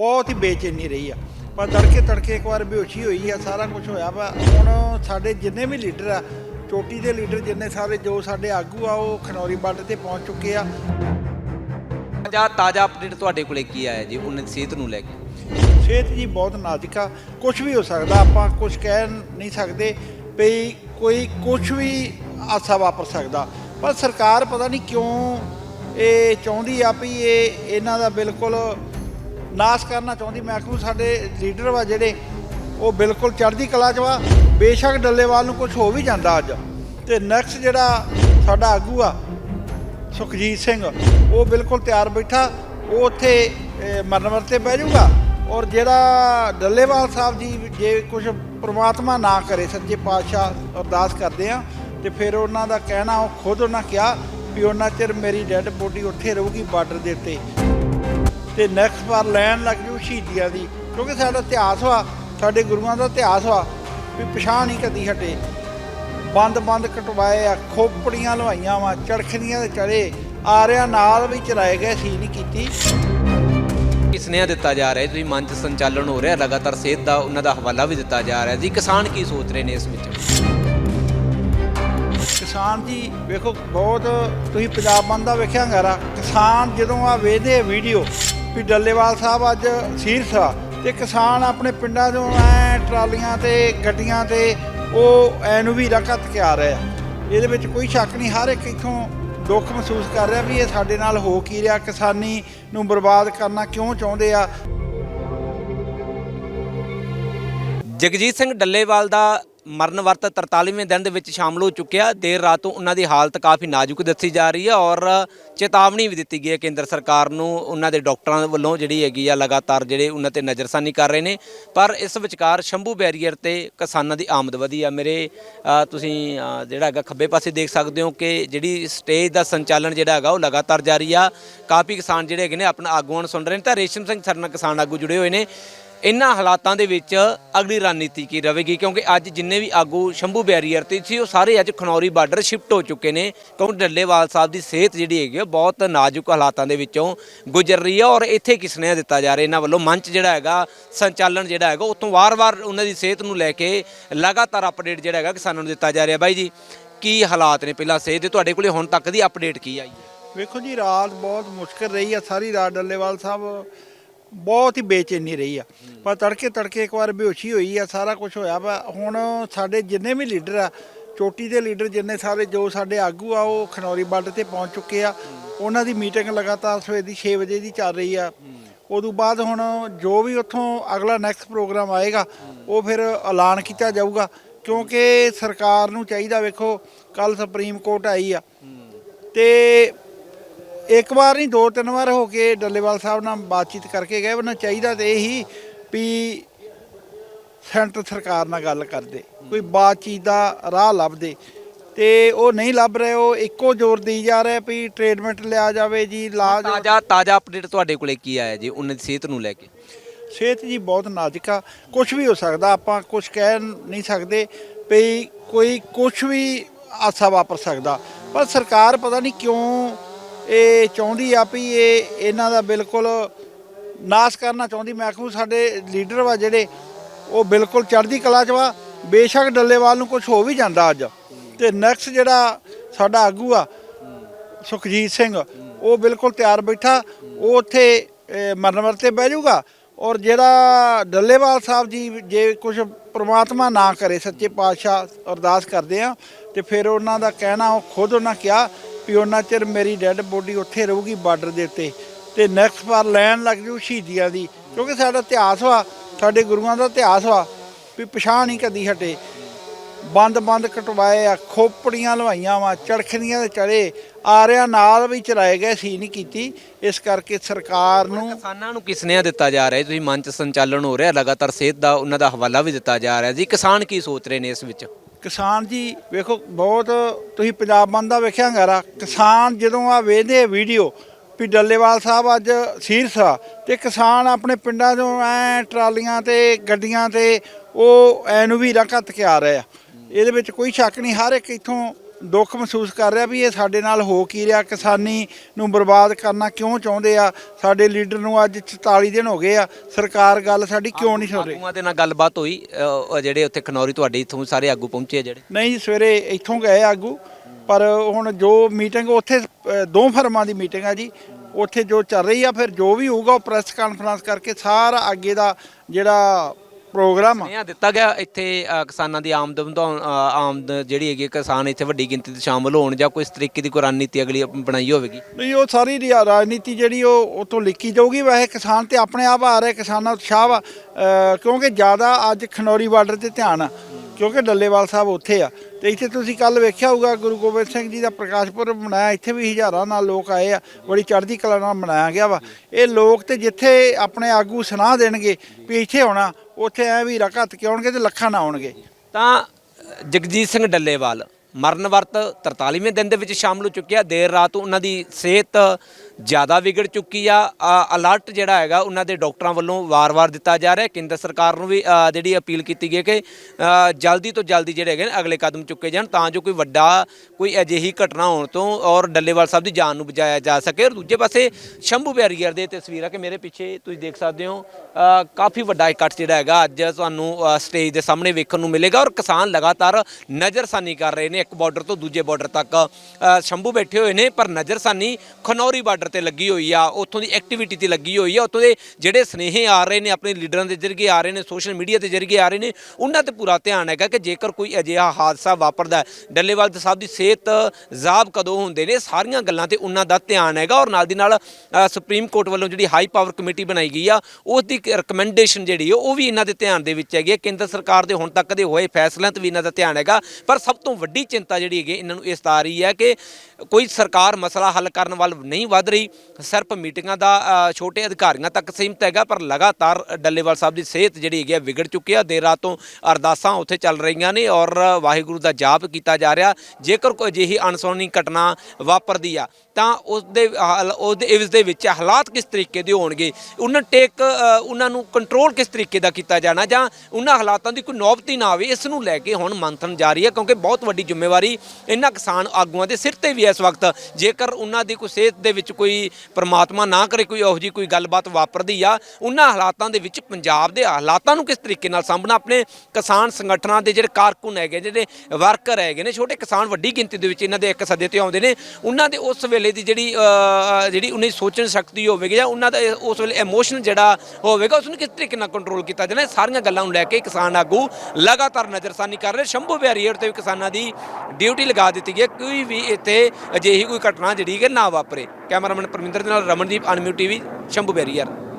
ਬਹੁਤ ਹੀ ਬੇਚੈਨੀ ਰਹੀ ਆ। ਪਰ ਤੜਕੇ ਤੜਕੇ ਇੱਕ ਵਾਰ ਬੇਹੋਸ਼ੀ ਹੋਈ ਆ ਸਾਰਾ ਕੁਝ ਹੋਇਆ ਵਾ। ਹੁਣ ਸਾਡੇ ਜਿੰਨੇ ਵੀ ਲੀਡਰ ਆ ਚੋਟੀ ਦੇ ਲੀਡਰ ਜਿੰਨੇ ਸਾਰੇ ਜੋ ਸਾਡੇ ਆਗੂ ਆ ਉਹ ਖਨੌਰੀ ਬਾਰਡਰ ਤੇ ਪਹੁੰਚ ਚੁੱਕੇ ਆ। ਜਾਂ ਤਾਜ਼ਾ ਅਪਡੇਟ ਤੁਹਾਡੇ ਕੋਲੇ ਕੀ ਆਇਆ ਜੀ? ਉਹਨਾਂ ਦੀ ਸਿਹਤ ਨੂੰ ਲੈ ਕੇ। ਸਿਹਤ ਜੀ ਬਹੁਤ ਨਾਜ਼ੁਕ ਆ। ਕੁਝ ਵੀ ਹੋ ਸਕਦਾ ਆਪਾਂ ਕੁਝ ਕਹਿ ਨਹੀਂ ਸਕਦੇ ਵੀ ਕੋਈ ਕੁਝ ਵੀ ਆਸਾ ਵਾਪਰ ਸਕਦਾ। ਪਰ ਸਰਕਾਰ ਪਤਾ ਨਹੀਂ ਕਿਉਂ ਇਹ ਚਾਹੁੰਦੀ ਆ ਵੀ ਇਹ ਇਹਨਾਂ ਦਾ ਬਿਲਕੁਲ ਨਾਸ਼ ਕਰਨਾ ਚਾਹੁੰਦੀ। ਮੈਂ ਕਹੂੰ ਸਾਡੇ ਲੀਡਰ ਵਾ ਜਿਹੜੇ ਉਹ ਬਿਲਕੁਲ ਚੜ੍ਹਦੀ ਕਲਾ 'ਚ ਵਾ। ਬੇਸ਼ੱਕ ਡੱਲੇਵਾਲ ਨੂੰ ਕੁਝ ਹੋ ਵੀ ਜਾਂਦਾ ਅੱਜ। ਤੇ ਨੈਕਸਟ ਜਿਹੜਾ ਸਾਡਾ ਆਗੂ ਆ ਸੁਖਜੀਤ ਸਿੰਘ ਉਹ ਬਿਲਕੁਲ ਤਿਆਰ ਬੈਠਾ। ਉਹ ਉੱਥੇ ਅਹ, ਮਰਨ ਵਰਤੇ ਬਹਿ ਜਾਊਗਾ। ਔਰ ਜਿਹੜਾ ਡੱਲੇਵਾਲ ਸਾਹਿਬ ਜੀ ਜੇ ਕੁਝ ਪ੍ਰਮਾਤਮਾ ਨਾ ਕਰੇ ਸੱਚੇ ਪਾਤਸ਼ਾਹ ਅਰਦਾਸ ਕਰਦੇ ਆ ਤੇ ਫਿਰ ਉਹਨਾਂ ਦਾ ਕਹਿਣਾ ਉਹ ਖੁਦ ਉਹਨਾਂ ਕਿਹਾ ਵੀ ਉਹਨਾਂ ਚਿਰ ਮੇਰੀ ਡੈੱਡ ਬੋਡੀ ਉੱਥੇ ਰਹੂਗੀ ਬਾਰਡਰ ਦੇ ਉੱਤੇ। ਤੇ ਨੈਕਸਟ ਵਾਰ ਲੈਣ ਲੱਗ ਜੂ ਸ਼ਹੀਦੀਆਂ ਦੀ ਕਿਉਂਕਿ ਸਾਡਾ ਇਤਿਹਾਸ ਵਾ ਸਾਡੇ ਗੁਰੂਆਂ ਦਾ ਇਤਿਹਾਸ ਵਾ ਵੀ ਪਛਾਣ ਨਹੀਂ ਕਦੀ ਹਟੇ। ਬੰਦ ਬੰਦ ਕਟਵਾਏ ਆ ਖੋਪੜੀਆਂ ਲਵਾਈਆਂ ਵਾ ਚੜਖਣੀਆਂ ਦੇ ਚੜੇ ਆਰਿਆਂ ਨਾਲ ਵੀ ਚਰਾਏ ਗਏ ਸੀ ਨਹੀਂ ਕੀਤੀ। ਸੁਨੇਹਾ ਦਿੱਤਾ ਜਾ ਰਿਹਾ ਤੁਸੀਂ ਮੰਚ ਸੰਚਾਲਨ ਹੋ ਰਿਹਾ ਲਗਾਤਾਰ ਸਿਹਤ ਦਾ ਉਹਨਾਂ ਦਾ ਹਵਾਲਾ ਵੀ ਦਿੱਤਾ ਜਾ ਰਿਹਾ ਜੀ। ਕਿਸਾਨ ਕੀ ਸੋਚ ਰਹੇ ਨੇ ਇਸ ਵਿੱਚ? ਕਿਸਾਨ ਜੀ ਵੇਖੋ ਬਹੁਤ ਤੁਸੀਂ ਪੰਜਾਬ ਬੰਦ ਦਾ ਵੇਖਿਆ ਹੈਗਾ ਕਿਸਾਨ ਜਦੋਂ ਆ ਵੇਖਦੇ ਵੀਡੀਓ ਵੀ ਡੱਲੇਵਾਲ ਸਾਹਿਬ ਅੱਜ ਸੀਰਸ ਆ ਤੇ ਕਿਸਾਨ ਆਪਣੇ ਪਿੰਡਾਂ ਤੋਂ ਐ ਟਰਾਲੀਆਂ ਤੇ, ਗੱਡੀਆਂ ਤੇ, ਉਹ ਐ ਨੂੰ ਵੀ ਰਕਤ ਕੇ ਆ ਰਿਹਾ ਇਹਦੇ ਵਿੱਚ ਕੋਈ ਸ਼ੱਕ ਨਹੀਂ, ਹਰ ਇੱਕ ਇਥੋਂ ਦੁੱਖ ਮਹਿਸੂਸ ਕਰ ਰਿਹਾ ਵੀ ਇਹ ਸਾਡੇ ਨਾਲ ਹੋ ਕੀ ਰਿਹਾ, ਕਿਸਾਨੀ ਨੂੰ ਬਰਬਾਦ ਕਰਨਾ ਕਿਉਂ ਚਾਹੁੰਦੇ ਆ? ਜਗਜੀਤ ਸਿੰਘ ਡੱਲੇਵਾਲ ਦਾ ਮਰਨ ਵਰਤ 43ਵੇਂ ਦਿਨ ਦੇ ਵਿੱਚ ਸ਼ਾਮਲ ਹੋ ਚੁੱਕਿਆ। ਦੇਰ ਰਾਤ ਤੋਂ ਉਹਨਾਂ ਦੀ ਹਾਲਤ ਕਾਫੀ ਨਾਜ਼ੁਕ ਦੱਸੀ ਜਾ ਰਹੀ ਹੈ ਔਰ ਚੇਤਾਵਨੀ ਵੀ ਦਿੱਤੀ ਗਈ ਹੈ ਕੇਂਦਰ ਸਰਕਾਰ ਨੂੰ, ਉਹਨਾਂ ਦੇ ਡਾਕਟਰਾਂ ਵੱਲੋਂ ਜਿਹੜੀ ਹੈਗੀ ਆ ਲਗਾਤਾਰ ਜਿਹੜੇ ਉਹਨਾਂ ਤੇ ਨਜ਼ਰਸਾਨੀ ਕਰ ਰਹੇ ਨੇ। ਪਰ ਇਸ ਵਿਚਕਾਰ ਸ਼ੰਭੂ ਬੈਰੀਅਰ ਤੇ ਕਿਸਾਨਾਂ ਦੀ ਆਮਦ ਵਧੀ ਆ। ਮੇਰੇ ਤੁਸੀਂ ਜਿਹੜਾ ਹੈਗਾ ਖੱਬੇ ਪਾਸੇ ਦੇਖ ਸਕਦੇ ਹੋ ਕਿ ਜਿਹੜੀ ਸਟੇਜ ਦਾ ਸੰਚਾਲਨ ਜਿਹੜਾ ਹੈਗਾ ਉਹ ਲਗਾਤਾਰ ਜਾਰੀ ਆ। ਕਾਫੀ ਕਿਸਾਨ ਜਿਹੜੇ ਹੈਗੇ ਨੇ ਆਪਣਾ ਆਗੂਆਂ ਨੂੰ ਸੁਣ ਰਹੇ ਨੇ ਤਾਂ ਰੇਸ਼ਮ ਸਿੰਘ ਸਰਨਾ ਕਿਸਾਨ ਆਗੂ ਜੁੜੇ ਹੋਏ ਨੇ। ਇਹਨਾਂ ਹਾਲਾਤਾਂ ਦੇ ਵਿੱਚ ਅਗਲੀ ਰਣਨੀਤੀ ਕੀ ਰਹੇਗੀ? ਕਿਉਂਕਿ ਅੱਜ ਜਿੰਨੇ ਵੀ ਆਗੂ ਸ਼ੰਭੂ ਬੈਰੀਅਰ ਤੇ ਸੀ, ਉਹ ਸਾਰੇ ਅੱਜ ਖਨੌਰੀ ਬਾਰਡਰ ਸ਼ਿਫਟ ਹੋ ਚੁੱਕੇ ਨੇ। ਕਿਉਂਕਿ ਡੱਲੇਵਾਲ ਸਾਹਿਬ ਦੀ ਸਿਹਤ ਜਿਹੜੀ ਹੈਗੀ ਆ ਬਹੁਤ ਨਾਜ਼ੁਕ ਹਾਲਾਤਾਂ ਦੇ ਵਿੱਚੋਂ ਗੁਜ਼ਰ ਰਹੀ ਹੈ ਔਰ ਇੱਥੇ ਕਿਸ ਨੇ ਦਿੱਤਾ ਜਾ ਰਿਹਾ? ਇਹਨਾਂ ਵੱਲੋਂ ਮੰਚ ਜਿਹੜਾ ਹੈਗਾ, ਸੰਚਾਲਨ ਜਿਹੜਾ ਹੈਗਾ ਉਤੋਂ ਵਾਰ-ਵਾਰ ਉਹਨਾਂ ਦੀ ਸਿਹਤ ਨੂੰ ਲੈ ਕੇ ਲਗਾਤਾਰ ਅਪਡੇਟ ਜਿਹੜਾ ਹੈਗਾ ਕਿਸਾਨਾਂ ਨੂੰ ਦਿੱਤਾ ਜਾ ਰਿਹਾ। ਬਾਈ ਜੀ, ਕੀ ਹਾਲਾਤ ਨੇ ਪਹਿਲਾਂ ਸਿਹਤ ਦੇ? ਤੁਹਾਡੇ ਕੋਲੇ ਹੁਣ ਤੱਕ ਦੀ ਅਪਡੇਟ ਕੀ ਆਈ ਹੈ? ਵੇਖੋ ਜੀ, ਰਾਤ ਬਹੁਤ ਮੁਸ਼ਕਲ ਰਹੀ ਆ, ਸਾਰੀ ਰਾਤ ਡੱਲੇਵਾਲ ਸਾਹਿਬ ਬਹੁਤ ਹੀ ਬੇਚੈਨੀ ਰਹੀ ਆ। ਪਰ ਤੜਕੇ ਤੜਕੇ ਇੱਕ ਵਾਰ ਬੇਹੋਸ਼ੀ ਹੋਈ ਆ, ਸਾਰਾ ਕੁਝ ਹੋਇਆ ਵਾ। ਹੁਣ ਸਾਡੇ ਜਿੰਨੇ ਵੀ ਲੀਡਰ ਆ, ਚੋਟੀ ਦੇ ਲੀਡਰ ਜਿੰਨੇ ਸਾਰੇ, ਜੋ ਸਾਡੇ ਆਗੂ ਆ, ਉਹ ਖਨੌਰੀ ਬਾਰਡਰ ਤੇ ਪਹੁੰਚ ਚੁੱਕੇ ਆ। ਉਹਨਾਂ ਦੀ ਮੀਟਿੰਗ ਲਗਾਤਾਰ ਸਵੇਰ ਦੀ 6 ਵਜੇ ਦੀ ਚੱਲ ਰਹੀ ਆ। ਉਦੋਂ ਬਾਅਦ ਹੁਣ ਜੋ ਵੀ ਉੱਥੋਂ ਅਗਲਾ ਨੈਕਸਟ ਪ੍ਰੋਗਰਾਮ ਆਏਗਾ, ਉਹ ਫਿਰ ਐਲਾਨ ਕੀਤਾ ਜਾਊਗਾ। ਕਿਉਂਕਿ ਸਰਕਾਰ ਨੂੰ ਚਾਹੀਦਾ ਵੇਖੋ ਕੱਲ ਸੁਪਰੀਮ ਕੋਰਟ ਆਈ ਆ। ਤੇ ਇੱਕ ਵਾਰ ਨਹੀਂ ਦੋ ਤਿੰਨ ਵਾਰ ਹੋ ਕੇ ਡੱਲੇਵਾਲ ਸਾਹਿਬ ਨਾਲ ਬਾਤਚੀਤ ਕਰਕੇ ਗਏ। ਉਹਨਾਂ ਚਾਹੀਦਾ ਤੇ ਇਹੀ ਵੀ ਸੈਂਟਰ ਸਰਕਾਰ ਨਾਲ ਗੱਲ ਕਰਦੇ ਕੋਈ ਬਾਤਚੀਤ ਦਾ ਰਾਹ ਲੱਭਦੇ। ਤੇ ਉਹ ਨਹੀਂ ਲੱਭ ਰਹੇ ਉਹ ਇੱਕੋ ਜ਼ੋਰ ਦੇਈ ਜਾ ਰਹੇ ਵੀ ਟ੍ਰੀਟਮੈਂਟ ਲਿਆ ਜਾਵੇ ਜੀ ਇਲਾਜ। ਤਾਜ਼ਾ ਤਾਜ਼ਾ ਅਪਡੇਟ ਤੁਹਾਡੇ ਕੋਲੇ ਕੀ ਆਇਆ ਜੀ ਉਹਨਾਂ ਦੀ ਸਿਹਤ ਨੂੰ ਲੈ ਕੇ? ਸਿਹਤ ਜੀ ਬਹੁਤ ਨਾਜ਼ੁਕ ਆ। ਕੁਝ ਵੀ ਹੋ ਸਕਦਾ ਆਪਾਂ ਕੁਝ ਕਹਿ ਨਹੀਂ ਸਕਦੇ ਵੀ ਕੋਈ ਕੁਝ ਵੀ ਆਸਾ ਵਾਪਰ ਸਕਦਾ। ਪਰ ਸਰਕਾਰ ਪਤਾ ਨਹੀਂ ਕਿਉਂ ਇਹ ਚਾਹੁੰਦੀ ਆ ਵੀ ਇਹ ਇਹਨਾਂ ਦਾ ਬਿਲਕੁਲ ਨਾਸ਼ ਕਰਨਾ ਚਾਹੁੰਦੀ। ਮੈਂ ਕਹੂੰ ਸਾਡੇ ਲੀਡਰ ਵਾ ਜਿਹੜੇ ਉਹ ਬਿਲਕੁਲ ਚੜ੍ਹਦੀ ਕਲਾ 'ਚ ਵਾ। ਬੇਸ਼ੱਕ ਡੱਲੇਵਾਲ ਨੂੰ ਕੁਝ ਹੋ ਵੀ ਜਾਂਦਾ ਅੱਜ। ਤੇ ਨੈਕਸਟ ਜਿਹੜਾ ਸਾਡਾ ਆਗੂ ਆ ਸੁਖਜੀਤ ਸਿੰਘ ਉਹ ਬਿਲਕੁਲ ਤਿਆਰ ਬੈਠਾ। ਉਹ ਉੱਥੇ ਅਹ, ਮਰਨ ਵਰਤੇ ਬਹਿ ਜਾਊਗਾ। ਔਰ ਜਿਹੜਾ ਡੱਲੇਵਾਲ ਸਾਹਿਬ ਜੀ ਜੇ ਕੁਝ ਪ੍ਰਮਾਤਮਾ ਨਾ ਕਰੇ ਸੱਚੇ ਪਾਤਸ਼ਾਹ ਅਰਦਾਸ ਕਰਦੇ ਆ ਤੇ ਫਿਰ ਉਹਨਾਂ ਦਾ ਕਹਿਣਾ ਉਹ ਖੁਦ ਉਹਨਾਂ ਕਿਹਾ ਵੀ ਉਹਨਾਂ ਚਿਰ ਮੇਰੀ ਡੈੱਡ ਬੋਡੀ ਉੱਥੇ ਰਹੂਗੀ ਬਾਰਡਰ ਦੇ ਉੱਤੇ ਤੇ ਨੈਕਸਟ ਵਾਰ ਲੈਣ ਲੱਗ ਜੂ ਸ਼ਹੀਦੀਆਂ ਦੀ, ਕਿਉਂਕਿ ਸਾਡਾ ਇਤਿਹਾਸ ਵਾ, ਸਾਡੇ ਗੁਰੂਆਂ ਦਾ ਇਤਿਹਾਸ ਵਾ, ਵੀ ਪਛਾਣ ਨਹੀਂ ਕਦੀ ਹਟੇ। ਬੰਦ ਬੰਦ ਕਟਵਾਏ ਆ, ਖੋਪੜੀਆਂ ਲਵਾਈਆਂ ਵਾ, ਚੜਖਣੀਆਂ ਦੇ ਚੜੇ, ਆਰਿਆਂ ਨਾਲ ਵੀ ਚਲਾਏ ਗਏ ਸੀ ਨਹੀਂ ਕੀਤੀ। ਇਸ ਕਰਕੇ ਸਰਕਾਰ ਨੂੰ ਕਿਸਾਨਾਂ ਨੂੰ ਕਿਸ ਦਿੱਤਾ ਜਾ ਰਿਹਾ ਤੁਸੀਂ ਮੰਚ ਸੰਚਾਲਨ ਹੋ ਰਿਹਾ, ਲਗਾਤਾਰ ਸਿਹਤ ਦਾ ਉਹਨਾਂ ਦਾ ਹਵਾਲਾ ਵੀ ਦਿੱਤਾ ਜਾ ਰਿਹਾ ਜੀ। ਕਿਸਾਨ ਕੀ ਸੋਚ ਰਹੇ ਨੇ ਇਸ ਵਿੱਚ? ਕਿਸਾਨ ਜੀ, ਵੇਖੋ, ਬਹੁਤ ਤੁਸੀਂ ਪੰਜਾਬ ਬੰਦ ਦਾ ਵੇਖਿਆ ਹੈਗਾ ਕਿਸਾਨ ਜਦੋਂ ਆ ਵੇਖਦੇ ਵੀਡੀਓ, ਵੀ ਡੱਲੇਵਾਲ ਸਾਹਿਬ ਅੱਜ ਸੀਰਸਾ ਆ, ਤੇ ਕਿਸਾਨ ਆਪਣੇ ਪਿੰਡਾਂ ਤੋਂ ਐ ਟਰਾਲੀਆਂ ਤੇ, ਗੱਡੀਆਂ ਤੇ, ਉਹ ਐ ਨੂੰ ਵੀ ਰਕਤ ਕੇ ਆ ਰਹੇ ਆ। ਇਹਦੇ ਵਿੱਚ ਕੋਈ ਸ਼ੱਕ ਨਹੀਂ, ਹਰ ਇੱਕ ਇਥੋਂ ਦੁੱਖ ਮਹਿਸੂਸ ਕਰ ਰਿਹਾ ਵੀ ਇਹ ਸਾਡੇ ਨਾਲ ਹੋ ਕੀ ਰਿਹਾ ਕਿਸਾਨੀ ਨੂੰ ਬਰਬਾਦ ਕਰਨਾ ਕਿਉਂ ਚਾਹੁੰਦੇ ਆ? ਸਾਡੇ ਲੀਡਰ ਨੂੰ ਅੱਜ 44 ਦਿਨ ਹੋ ਗਏ ਆ ਸਰਕਾਰ ਗੱਲ ਸਾਡੀ ਕਿਉਂ ਨਹੀਂ ਸੁਣ ਰਹੀ? ਆਗੂਆਂ ਦੇ ਨਾਲ ਗੱਲਬਾਤ ਹੋਈ ਜਿਹੜੇ ਉੱਥੇ ਖਨੌਰੀ ਤੁਹਾਡੇ ਇਥੋਂ ਸਾਰੇ ਆਗੂ ਪਹੁੰਚੇ ਆ ਜਿਹੜੇ? ਨਹੀਂ ਜੀ ਸਵੇਰੇ ਇੱਥੋਂ ਗਏ ਆਗੂ ਪਰ ਹੁਣ ਜੋ ਮੀਟਿੰਗ ਉੱਥੇ ਅ, ਦੋ ਫਰਮਾਂ ਦੀ ਮੀਟਿੰਗ ਆ ਜੀ ਉੱਥੇ ਜੋ ਚੱਲ ਰਹੀ ਆ ਫਿਰ ਜੋ ਵੀ ਹੋਊਗਾ ਉਹ ਪ੍ਰੈਸ ਕਾਨਫਰੰਸ ਕਰਕੇ ਸਾਰਾ ਅੱਗੇ ਦਾ ਜਿਹੜਾ ਪ੍ਰੋਗਰਾਮ। ਇਹ ਦਿੱਤਾ ਗਿਆ ਇੱਥੇ ਅ, ਕਿਸਾਨਾਂ ਦੀ ਆਮਦ ਵਧਾਉਣ ਅ, ਆਮਦ ਜਿਹੜੀ ਹੈਗੀ ਹੈ, ਕਿਸਾਨ ਇੱਥੇ ਵੱਡੀ ਗਿਣਤੀ 'ਚ ਸ਼ਾਮਲ ਹੋਣ ਜਾਂ ਕੋਈ ਇਸ ਤਰੀਕੇ ਦੀ ਕੋਈ ਰਣਨੀਤੀ ਅਗਲੀ ਬਣਾਈ ਹੋਵੇਗੀ। ਨਹੀਂ ਉਹ ਸਾਰੀ ਰਿਆ- ਰਾਜਨੀਤੀ ਜਿਹੜੀ ਉਹ ਉਤੋਂ ਲਿਖੀ ਜਾਊਗੀ। ਵੈਸੇ ਕਿਸਾਨ ਤੇ ਆਪਣੇ ਆਪ ਆ ਰਹੇ ਕਿਸਾਨਾਂ ਉਤਸ਼ਾਹ ਵਾ। ਅ, ਕਿਉਂਕਿ ਜ਼ਿਆਦਾ ਅੱਜ ਖਨੌਰੀ ਬਾਰਡਰ ਤੇ ਧਿਆਨ ਆ ਕਿਉਂਕਿ ਡੱਲੇਵਾਲ ਸਾਹਿਬ ਉੱਥੇ ਆ। ਤੇ ਇੱਥੇ ਤੁਸੀਂ ਕੱਲ ਵੇਖਿਆ ਹੋਊਗਾ ਗੁਰੂ ਗੋਬਿੰਦ ਸਿੰਘ ਜੀ ਦਾ ਪ੍ਰਕਾਸ਼ ਪੁਰਬ ਮਨਾਇਆ। ਇੱਥੇ ਵੀ ਹਜ਼ਾਰਾਂ ਨਾਲ ਲੋਕ ਆਏ ਆ ਬੜੀ ਚੜ੍ਹਦੀ ਕਲਾ ਨਾਲ ਮਨਾਇਆ ਗਿਆ ਵਾ। ਇਹ ਲੋਕ ਤੇ ਜਿੱਥੇ ਆਪਣੇ ਆਗੂ ਸੁਣਾ ਦੇਣਗੇ ਵੀ ਇੱਥੇ ਆਉਣਾ ਉੱਥੇ ਐ ਵੀ ਰਕਤ ਕੇ ਆਉਣਗੇ ਤੇ ਲੱਖਾਂ ਨਾ ਆਉਣਗੇ। ਤਾਂ, ਜਗਜੀਤ ਸਿੰਘ ਡੱਲੇਵਾਲ ਮਰਨ ਵਰਤ 43ਵੇਂ ਦਿਨ ਦੇ ਵਿੱਚ ਸ਼ਾਮਲ ਹੋ ਚੁੱਕਿਆ। ਦੇਰ ਰਾਤ ਉਹਨਾਂ ਦੀ ਸਿਹਤ ਜ਼ਿਆਦਾ ਵਿਗੜ ਚੁੱਕੀ ਆ ਅਲਰਟ ਜਿਹੜਾ ਹੈਗਾ, ਉਹਨਾਂ ਦੇ ਡਾਕਟਰਾਂ ਵੱਲੋਂ ਵਾਰ-ਵਾਰ ਦਿੱਤਾ ਜਾ ਰਿਹਾ ਕੇਂਦਰ ਸਰਕਾਰ ਨੂੰ ਵੀ ਜਿਹੜੀ ਅਪੀਲ ਕੀਤੀ ਗਈ ਹੈ ਕਿ ਜਲਦੀ ਤੋਂ ਜਲਦੀ ਜਿਹੜੇ ਹੈਗੇ ਨੇ, ਅਗਲੇ ਕਦਮ ਚੁੱਕੇ ਜਾਣ ਤਾਂ ਜੋ ਕੋਈ ਵੱਡਾ ਕੋਈ ਅਜਿਹੀ ਘਟਨਾ ਹੋਣ ਤੋਂ ਔਰ ਡੱਲੇਵਾਲ ਸਾਹਿਬ ਦੀ ਜਾਨ ਨੂੰ ਬਚਾਇਆ ਜਾ ਸਕੇ। ਔਰ ਦੂਜੇ ਪਾਸੇ ਸ਼ੰਭੂ ਬੈਰੀਅਰ ਦੇ ਆ ਕਿ ਮੇਰੇ ਪਿੱਛੇ ਤੁਸੀਂ ਦੇਖ ਸਕਦੇ ਹੋ ਕਾਫੀ ਵੱਡਾ ਇਕੱਠ ਜਿਹੜਾ ਹੈਗਾ, ਅੱਜ ਤੁਹਾਨੂੰ ਸਟੇਜ ਦੇ ਸਾਹਮਣੇ ਵੇਖਣ ਨੂੰ ਮਿਲੇਗਾ। ਔਰ ਕਿਸਾਨ ਲਗਾਤਾਰ ਨਜ਼ਰਸਾਨੀ ਕਰ ਰਹੇ ਨੇ, ਇੱਕ ਬਾਰਡਰ ਤੋਂ ਦੂਜੇ ਬਾਰਡਰ ਤੱਕ ਸ਼ੰਭੂ ਬੈਠੇ ਹੋਏ ਨੇ, ਪਰ ਨਜ਼ਰਸਾਨੀ ਖਨੌਰੀ ਬਾਰਡਰ ਤੇ ਲੱਗੀ ਹੋਈ ਆ, ਉੱਥੋਂ ਦੀ ਐਕਟੀਵਿਟੀ ਤੇ ਲੱਗੀ ਹੋਈ ਆ, ਉੱਥੋਂ ਦੇ ਜਿਹੜੇ ਸਨੇਹੇ ਆ ਰਹੇ ਨੇ, ਆਪਣੇ ਲੀਡਰਾਂ ਦੇ ਜ਼ਰੀਏ ਆ ਰਹੇ ਨੇ ਸੋਸ਼ਲ ਮੀਡੀਆ ਦੇ ਜ਼ਰੀਏ ਆ ਰਹੇ ਨੇ, ਉਹਨਾਂ ਤੇ ਪੂਰਾ ਧਿਆਨ ਹੈਗਾ ਕਿ ਜੇਕਰ ਕੋਈ ਅਜਿਹਾ ਹਾਦਸਾ ਵਾਪਰਦਾ ਡੱਲੇਵਾਲ ਸਾਹਿਬ ਦੀ ਸਿਹਤ ਜ਼ਾਬ ਕਦੋਂ ਹੁੰਦੇ ਨੇ, ਸਾਰੀਆਂ ਗੱਲਾਂ ਤੇ ਉਹਨਾਂ ਦਾ ਧਿਆਨ ਹੈਗਾ ਔਰ ਨਾਲ ਦੀ ਨਾਲ ਸੁਪਰੀਮ ਕੋਰਟ ਵੱਲੋਂ ਜਿਹੜੀ ਹਾਈ ਪਾਵਰ ਕਮੇਟੀ ਬਣਾਈ ਗਈ ਆ, ਉਸ ਦੀ ਰეკਮੈਂਡੇਸ਼ਨ ਜਿਹੜੀ ਹੈ ਉਹ ਵੀ ਇਹਨਾਂ ਦੇ ਧਿਆਨ ਦੇ ਵਿੱਚ ਹੈਗੀ ਹੈ ਕੇਂਦਰ ਸਰਕਾਰ ਦੇ ਹੁਣ ਤੱਕ ਦੇ ਹੋਏ ਫੈਸਲਿਆਂ ਤੇ ਵੀ ਇਹਨਾਂ ਦਾ ਧਿਆਨ ਹੈਗਾ, ਪਰ ਸਭ ਤੋਂ ਵੱਡੀ ਚਿੰਤਾ ਜਿਹੜੀ ਹੈਗੀ ਇਹਨਾਂ ਨੂੰ ਇਸ ਦਾ ਹੈ ਕਿ ਕੋਈ ਸਰਕਾਰ ਮਸਲਾ ਹੱਲ ਕਰਨ ਵੱਲ ਨਹੀਂ ਵੱਧ ਰਹੀ ਸਿਰਫ ਮੀਟਿੰਗਾਂ ਦਾ ਅ, ਛੋਟੇ ਅਧਿਕਾਰੀਆਂ ਤੱਕ ਸੀਮਤ ਹੈਗਾ ਪਰ ਲਗਾਤਾਰ ਡੱਲੇਵਾਲ ਸਾਹਿਬ ਦੀ ਸਿਹਤ ਜਿਹੜੀ ਹੈਗੀ ਹੈ ਵਿਗੜ ਚੁੱਕੀ ਆ। ਦੇਰ ਰਾਤ ਤੋਂ ਅਰਦਾਸਾਂ ਉੱਥੇ ਚੱਲ ਰਹੀਆਂ ਨੇ ਔਰ ਵਾਹਿਗੁਰੂ ਦਾ ਜਾਪ ਕੀਤਾ ਜਾ ਰਿਹਾ। ਜੇਕਰ ਕੋਈ ਅਜਿਹੀ ਅਣਸੁਣੀ ਘਟਨਾ ਵਾਪਰਦੀ ਆ ਤਾਂ ਉਸ ਦੇ ਹਾਲ- ਉਸ ਦੇ ਇਸ ਦੇ ਵਿੱਚ ਹਾਲਾਤ ਕਿਸ ਤਰੀਕੇ ਦੇ ਹੋਣਗੇ? ਉਹਨਾਂ ਟੇਕ ਉਹਨਾਂ ਨੂੰ ਕੰਟਰੋਲ ਕਿਸ ਤਰੀਕੇ ਦਾ ਕੀਤਾ ਜਾਣਾ? ਜਾਂ ਉਹਨਾਂ ਹਾਲਾਤਾਂ ਦੀ ਕੋਈ ਨੌਬਤੀ ਨਾ ਆਵੇ, ਇਸ ਨੂੰ ਲੈ ਕੇ ਹੁਣ ਮੰਥਨ ਜਾਰੀ ਹੈ, ਕਿਉਂਕਿ ਬਹੁਤ ਵੱਡੀ ਜ਼ਿੰਮੇਵਾਰੀ ਇਹਨਾਂ ਕਿਸਾਨ ਆਗੂਆਂ ਦੇ ਸਿਰ ਤੇ ਵੀ ਹੈ ਇਸ ਵਕਤ। ਜੇਕਰ ਉਹਨਾਂ ਦੀ ਕੋਈ ਸਿਹਤ ਦੇ ਵਿੱਚ ਕੋਈ ਪਰਮਾਤਮਾ ਨਾ ਕਰੇ, ਕੋਈ ਇਹੋ ਜਿਹੀ ਕੋਈ ਗੱਲਬਾਤ ਵਾਪਰਦੀ ਆ, ਉਹਨਾਂ ਹਾਲਾਤਾਂ ਦੇ ਵਿੱਚ ਪੰਜਾਬ ਦੇ ਹਾਲਾਤਾਂ ਨੂੰ ਕਿਸ ਤਰੀਕੇ ਨਾਲ ਸਾਂਭਣਾ? ਆਪਣੇ ਕਿਸਾਨ ਸੰਗਠਨਾਂ ਦੇ ਜਿਹੜੇ ਕਾਰਕੁਨ ਹੈਗੇ, ਜਿਹੜੇ ਵਰਕਰ ਹੈਗੇ ਨੇ, ਛੋਟੇ ਕਿਸਾਨ ਵੱਡੀ ਗਿਣਤੀ ਦੇ ਵਿੱਚ ਇਹਨਾਂ ਦੇ ਇੱਕ ਸੱਦੇ ਤੇ ਆਉਂਦੇ ਨੇ, ਉਹਨਾਂ ਦੇ ਉਸ ਵੇਲੇ ਦੀ ਜਿਹੜੀ ਜਿਹੜੀ ਉਹਨਾਂ ਦੀ ਸੋਚਣ ਸ਼ਕਤੀ ਹੋਵੇਗੀ ਜਾਂ ਉਹਨਾਂ ਦਾ ਉਸ ਵੇਲੇ ਇਮੋਸ਼ਨ ਜਿਹੜਾ ਹੋਵੇਗਾ ਉਸ ਨੂੰ ਕਿਸ ਤਰੀਕੇ ਨਾਲ ਕੰਟਰੋਲ ਕੀਤਾ ਜਾਣਾ? ਸਾਰੀਆਂ ਗੱਲਾਂ ਨੂੰ ਲੈ ਕੇ ਕਿਸਾਨ ਆਗੂ ਲਗਾਤਾਰ ਨਜ਼ਰਸਾਨੀ ਕਰ ਰਹੇ ਸ਼ੰਭੂ ਬੈਰੀਅਰ ਤੇ ਵੀ ਕਿਸਾਨਾਂ ਦੀ ਡਿਊਟੀ ਲਗਾ ਦਿੱਤੀ ਗਈ ਹੈ। ਕੋਈ ਵੀ ਇੱਥੇ ਅਜਿਹੀ ਕੋਈ ਘਟਨਾ ਜਿਹੜੀ ਕਿ ਨਾ ਵਾਪਰੇ। ਕੈਮਰਾਮੈਨ ਪਰਮਿੰਦਰ ਦੇ ਨਾਲ ਰਮਨਦੀਪ, ਅਨਮਿਊ ਟੀਵੀ, ਸ਼ੰਭੂ ਬੈਰੀਅਰ